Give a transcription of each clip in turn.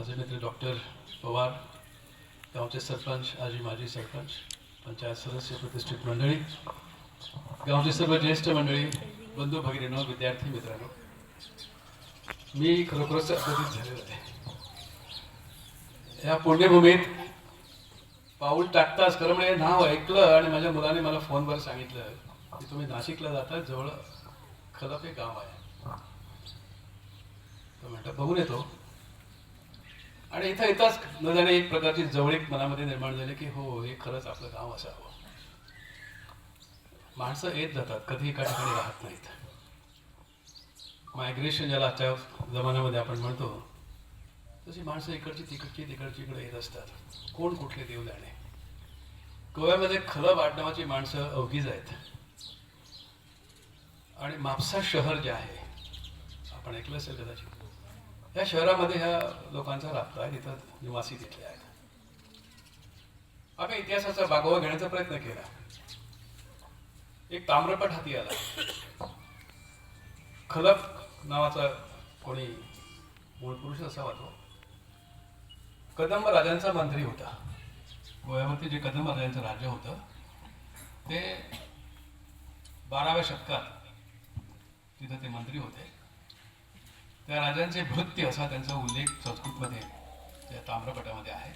माझे मित्र डॉक्टर पवार गावचे सरपंच आजी माजी सरपंच पंचायत सदस्य प्रतिष्ठित मंडळी गावचे सर्व ज्येष्ठ मंडळी बंधू भगिनीनो विद्यार्थी मित्रांनो मी खरोखरच अगदीच झालेलो आहे. या पुण्यभूमीत पाऊल टाकताच खरं म्हणजे नाव ऐकलं आणि माझ्या मुलाने मला फोनवर सांगितलं की तुम्ही नाशिकला जाता जवळ खलप हे गाव आहे. तो बघून येतो. आणि इथं येताच न जाणे एक प्रकारची जवळीक मनामध्ये निर्माण झाली की हो हे खरंच आपलं गाव असावं. माणसं येत जातात कधी एका ठिकाणी राहत नाहीत. मायग्रेशन ज्याला आजच्या जमान्यामध्ये आपण म्हणतो तशी माणसं इकडची तिकडची तिकडची इकडे येत असतात. कोण कुठले देव जाणे? गोव्यामध्ये खलं नावाची माणसं अवघीच आहेत. आणि म्हापसा शहर जे आहे आपण ऐकलं असेल कदाचित. या शहरामध्ये ह्या लोकांचा राबता आहे तिथं निवासी तिथले आहेत. आम्ही इतिहासाचा बागोवा घेण्याचा प्रयत्न केला. एक ताम्रपट हाती आला. खलक नावाचा कोणी मूळ पुरुष असावा तो कदंब राजांचा मंत्री होता. गोव्यावरती जे कदंब राजांचं राज्य होतं ते बाराव्या शतकात तिथं ते मंत्री होते. त्या राजांचे भृत्य असा त्यांचा उल्लेख संस्कृतमध्ये त्या ताम्रपटामध्ये आहे.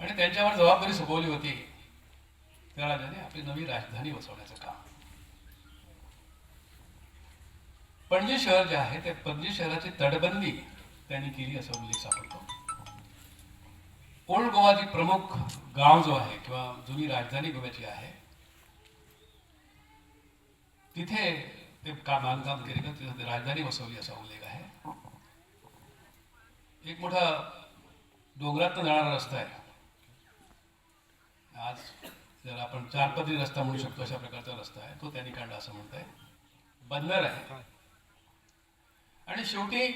आणि त्यांच्यावर जबाबदारी सोपवली होती. त्या राजाने आपली नवी राजधानी बसवण्याचं काम. पणजी शहर जे आहे ते पणजी शहराची तटबंदी त्यांनी केली असा उल्लेख सापडतो. ओल्ड गोवाची प्रमुख गाव जो आहे किंवा जुनी राजधानी गोव्याची आहे तिथे ते काम बांधकाम केले का राजधानी बसवली असा उल्लेख आहे. एक मोठा डोंगरातनं जाणारा रस्ता आहे. आज जर आपण चारपदरी रस्ता म्हणू शकतो अशा प्रकारचा रस्ता आहे. तो त्यांनी काढला असं म्हणताय. बंदर आहे. आणि शेवटी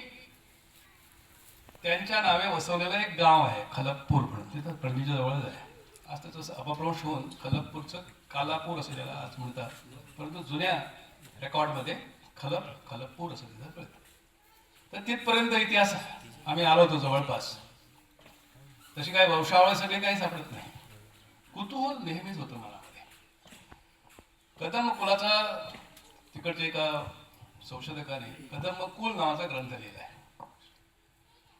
त्यांच्या नावे वसवलेलं एक गाव आहे खलपपूर म्हणून. तिथं पणजीच्या जवळच आहे. आज त्याचं अपप्रंश अपभ्रंश होऊन खलपपूरचं कालापूर असं त्याला आज म्हणतात. परंतु जुन्या रेकॉर्डमध्ये खल खलपकूर असं तिथं कळत. तर तिथपर्यंत इतिहास आम्ही आलो होतो जवळपास. तशी काय वंशावळ सगळे काही सापडत नाही. कुतूहल नेहमीच होतं मनामध्ये. कदम कुलाचा तिकडच्या एका संशोधकाने कदम कुल नावाचा ग्रंथ लिहिला आहे.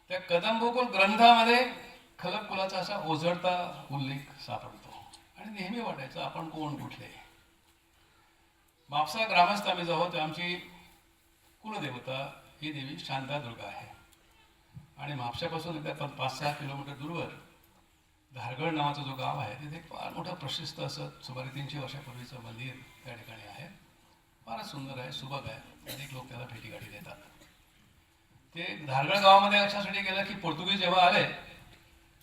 त्या कदंबकुल ग्रंथामध्ये खलप कुलाचा असा ओझडता उल्लेख सापडतो. आणि नेहमी वाटायचं आपण कोण कुठले? मापसा ग्रामस्थ आम्ही जो आहोत आमची कुलदेवता ही देवी शांतादुर्गा आहे. आणि म्हापशापासून एकदा पण पाच सहा किलोमीटर दूरवर धारगड नावाचं जो गाव आहे तिथे फार मोठं प्रशस्त असं सुमारे तीनशे वर्षापूर्वीचं मंदिर त्या ठिकाणी आहे. फारच सुंदर आहे सुबक आहे. अनेक लोक त्याला भेटी गाठी देतात. ते धारगड गावामध्ये अशासाठी गेलं की पोर्तुगीज जेव्हा आले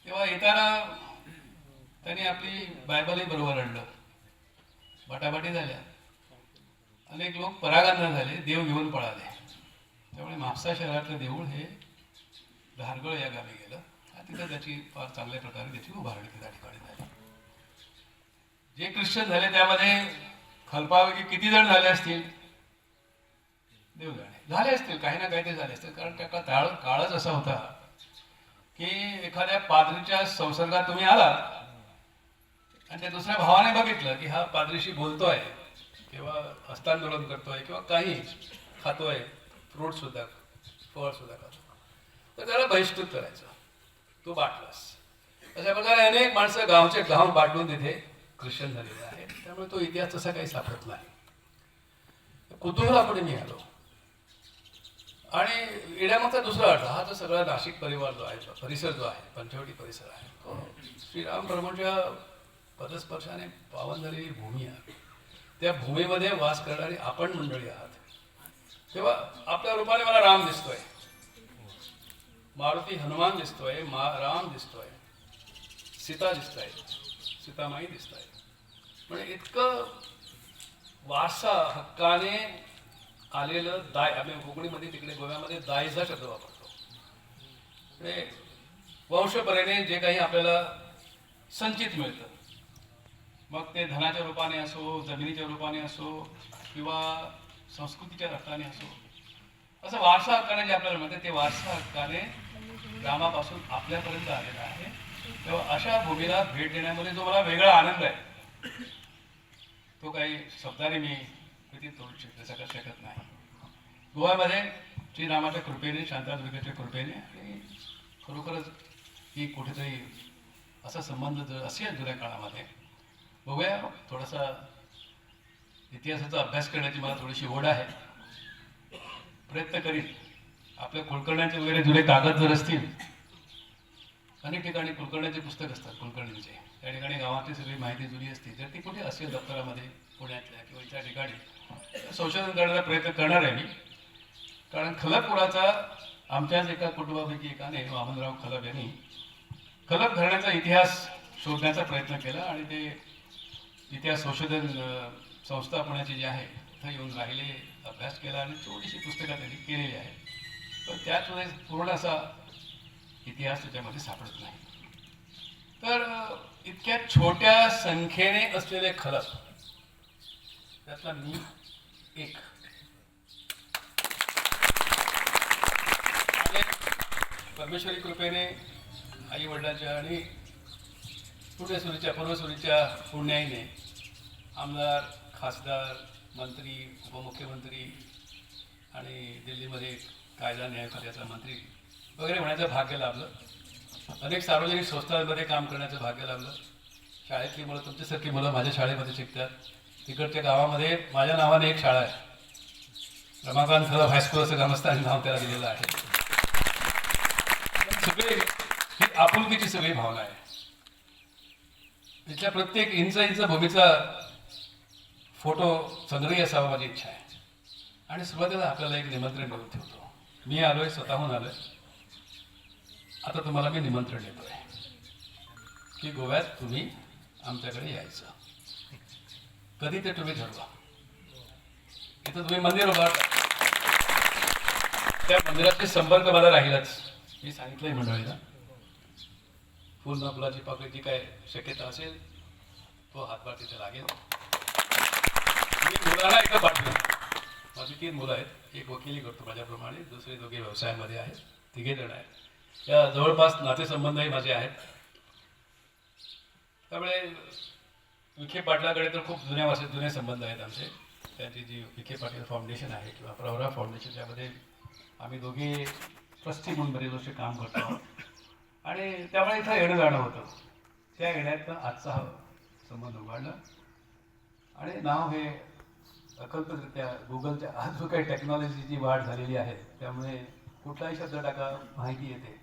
तेव्हा येताना त्यांनी आपली बायबलही बरोबर आणलं. बाटाबाटी झाल्या. अनेक लोक परागण झाले देव घेऊन पळाले. त्यामुळे म्हापसा शहरातलं देऊळ हे धारगळ या गावी गेलं. आणि तिथं त्याची फार चांगल्या प्रकारे त्याची उभारणी त्या ठिकाणी झाली. जे ख्रिश्चन झाले त्यामध्ये खलपावकी किती जण झाले असतील? देव जाणे. झाले असतील काही ना काही ते झाले असतील. कारण त्या काळ काळच असा होता की एखाद्या पादरीच्या संसर्गात तुम्ही आला आणि त्या दुसऱ्या भावाने बघितलं की हा पादरीशी बोलतोय. किंवा हस्तांदोलन करतोय किंवा काही खातोय फ्रूट सुद्धा फळ सुद्धा खातो तर त्याला बहिष्कृत करायचं. तू बाटलास. अशा प्रकारे अनेक माणसं गावचे गाव बाटून तिथे ख्रिश्चन झालेले आहेत. त्यामुळे तो इतिहास तसा काही सापडत नाही. कुतुहलापुढे मी आलो आणि इड्यामागचा दुसरा अर्थ हा जो सगळा नाशिक परिवार जो आहे परिसर जो आहे पंचवटी परिसर आहे तो श्रीराम प्रभूच्या पदस्पर्शाने पावन झालेली भूमी आहे. त्या भूमीमध्ये वास करणारी आपण मंडळी आहात. तेव्हा आपल्या रूपाने मला राम दिसतोय. मारुती हनुमान दिसतोय मा राम दिसतोय सीता दिसताय सीतामाई दिसताय. म्हणजे इतकं वारसा हक्काने आलेलं दाय आम्ही कोकणीमध्ये तिकडे गोव्यामध्ये दायचा शब्द वापरतो. म्हणजे वंशपरेने जे काही आपल्याला संचित मिळतं मग ते धनाच्या रूपाने असो जमिनीच्या रूपाने असो किंवा संस्कृतीच्या रक्ताने असो असं वारसा हक्काने जे आपल्याला म्हणते ते वारसा हक्काने ग्रामापासून आपल्यापर्यंत आलेला आहे. तेव्हा अशा भूमीला भेट देण्यामध्ये जो मला वेगळा आनंद आहे तो काही शब्दाने मी व्यतीत तोडू शकते शकत शकत नाही. गोव्यामध्ये श्रीरामाच्या कृपेने शांतादुर्गाच्या कृपेने आणि खरोखरच ही कुठेतरी असा संबंध जर असेल जुन्या काळामध्ये बघूया. थोडासा इतिहासाचा अभ्यास करण्याची मला थोडीशी ओढ आहे. प्रयत्न करीन. आपल्या कुलकर्ण्यांचे वगैरे जुने कागद जर असतील अनेक ठिकाणी कुलकर्ण्यांचे पुस्तक असतात कुलकर्णींचे. त्या ठिकाणी गावातली सगळी माहिती जुनी असते. तर ती कुठे असेल दप्तरामध्ये पुण्यातल्या किंवा इतर ठिकाणी संशोधन करण्याचा प्रयत्न करणार आहे मी. कारण खलपपुराचा आमच्याच एका कुटुंबापैकी एकाने वामनराव खलप यांनी खलप घराण्याचा इतिहास शोधण्याचा प्रयत्न केला आणि ते इतिहास संशोधन अ, संस्था जी आहे तिथं येऊन राहिले अभ्यास केला आणि थोडीशी पुस्तकं त्यांनी केलेली आहे पण त्यातमध्ये म्हणजे पूर्ण असा इतिहास त्याच्यामध्ये सापडत नाही. तर इतक्या छोट्या संख्येने असलेले खलप त्यातला मी एक. परमेश्वरी कृपेने आई वडिलांच्या आणि पुण्यसुरीच्या पूर्वसुरीच्या पुण्याईने आमदार खासदार मंत्री उपमुख्यमंत्री आणि दिल्लीमध्ये कायदा न्याय खात्याचा मंत्री वगैरे होण्याचं भाग्य लाभलं. अनेक सार्वजनिक संस्थांमध्ये काम करण्याचं भाग्य लाभलं. शाळेतली मुलं तुमच्यासारखी मुलं माझ्या शाळेमध्ये शिकतात. तिकडच्या गावामध्ये माझ्या नावाने एक शाळा आहे. रमाकांत खलप हायस्कूल असं ग्रामस्थानी नाव त्याला दिलेलं आहे. सगळे ही आपुलकीची सगळी भावना आहे. तिथल्या प्रत्येक इंच इंच भूमीचा फोटो संग्रही असावा माझी इच्छा आहे. आणि सुरुवातीला आपल्याला एक निमंत्रण देऊन ठेवतो. मी आलोय स्वतःहून आलोय. आता तुम्हाला मी निमंत्रण देतोय की गोव्यात तुम्ही आमच्याकडे यायचं. कधी ते तुम्ही ठरवा. इथं तुम्ही मंदिर उभारता त्या मंदिराचे संपर्क मला राहीलच. मी सांगितलंय मंडळीला. पूर्ण फुलाची पाकळी जी काय शक्यता असेल तो हातभार तिथे लागेल. मी मुलाला एका पाठवेल माझी तीन मुलं आहेत. एक वकिली करतो माझ्याप्रमाणे दुसरे दोघे व्यवसायामध्ये आहेत. तिघे जण आहेत. या जवळपास नातेसंबंधही माझे आहेत. त्यामुळे विखे पाटलाकडे तर खूप जुन्या वर्षात जुने संबंध आहेत आमचे. त्यांची जी विखे पाटील फाउंडेशन आहे किंवा प्रवरा फाउंडेशन त्यामध्ये आम्ही दोघे ट्रस्टी म्हणून बरेच वर्ष काम करतो. आहोत. आणि त्यामुळे इथं येणं जाणं होतं. त्या येण्यात आजचा हा संबंध उघडला. आणि नाव हे अकल्परित्या गुगलच्या आज जो काही टेक्नॉलॉजीची वाढ झालेली आहे त्यामुळे कुठलाही शब्द टाका माहिती येते.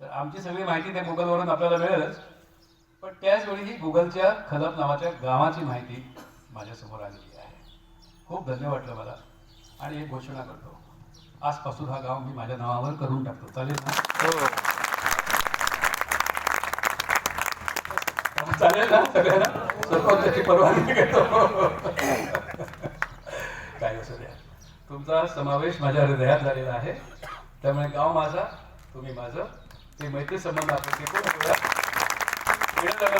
तर आमची सगळी माहिती त्या गुगलवरून आपल्याला मिळेलच. पण त्याचवेळी ही गुगलच्या खलप नावाच्या गावाची माहिती माझ्यासमोर आलेली आहे. खूप धन्य वाटलं मला. आणि एक घोषणा करतो. आजपासून हा गाव मी माझ्या नावावर करून टाकतो. चालेल ना? हो. चालेल ना? सगळ्यांना? सरपंचाची परवानगी घेतो. काय असू द्या. तुमचा समावेश माझ्या हृदयात झालेला आहे. त्यामुळे गाव माझा तुम्ही माझं. ते मैत्री संबंध आपण टिकून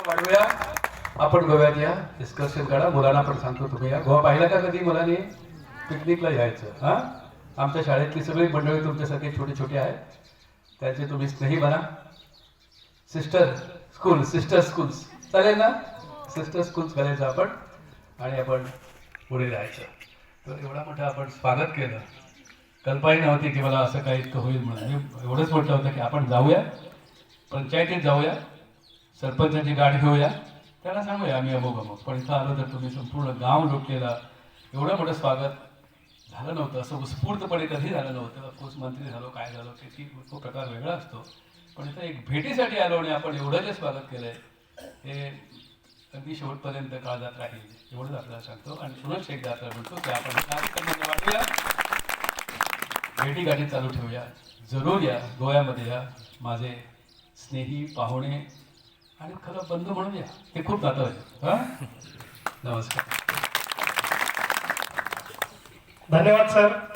वाढवूया आपण गोव्यात या डिस्कशन करा मुलांना पण सांगतो तुम्ही या. गोवा पाहिला का कधी मुलांनी? पिकनिकला यायचं हां? आमच्या शाळेतली सगळी मंडळी तुमच्यासाठी छोटी छोटी आहेत. त्यांचे तुम्ही स्नेही बना. सिस्टर स्कूल सिस्टर स्कूल्स चालेल ना? सिस्टर स्कूल्स करायचं आपण आणि आपण पुढे जायचं. तर एवढा मोठा आपण स्वागत केलं. कल्पना नव्हती की मला असं काही इतकं होईल म्हणून. मी एवढंच म्हटलं होतं की आपण जाऊया पंचायतीत जाऊया सरपंचाची गाठ घेऊया त्याला सांगूया आम्ही अमोग अमोग पण इथं आलो तर तुम्ही संपूर्ण गाव लुटलेला एवढं मोठं स्वागत झालं नव्हतं. असं उत्स्फूर्तपणे कधी झालं नव्हतं. अफकोर्स मंत्री झालो काय झालो त्याची तो प्रकार वेगळा असतो. पण इथं एक भेटीसाठी आलो आणि आपण एवढं जे स्वागत केलं आहे हे अगदी शेवटपर्यंत काळजात राहील एवढंच आपल्याला सांगतो. आणि पुनश्च एकदा आपल्याला म्हणतो की आपण कार्यक्रमाने वाढूया. भेटी गाठी चालू ठेवूया. जरूर या गोव्यामध्ये या माझे स्नेही पाहुणे आणि खरं बंधू म्हणून या. हे खूप नातं आहे. नमस्कार. धन्यवाद सर.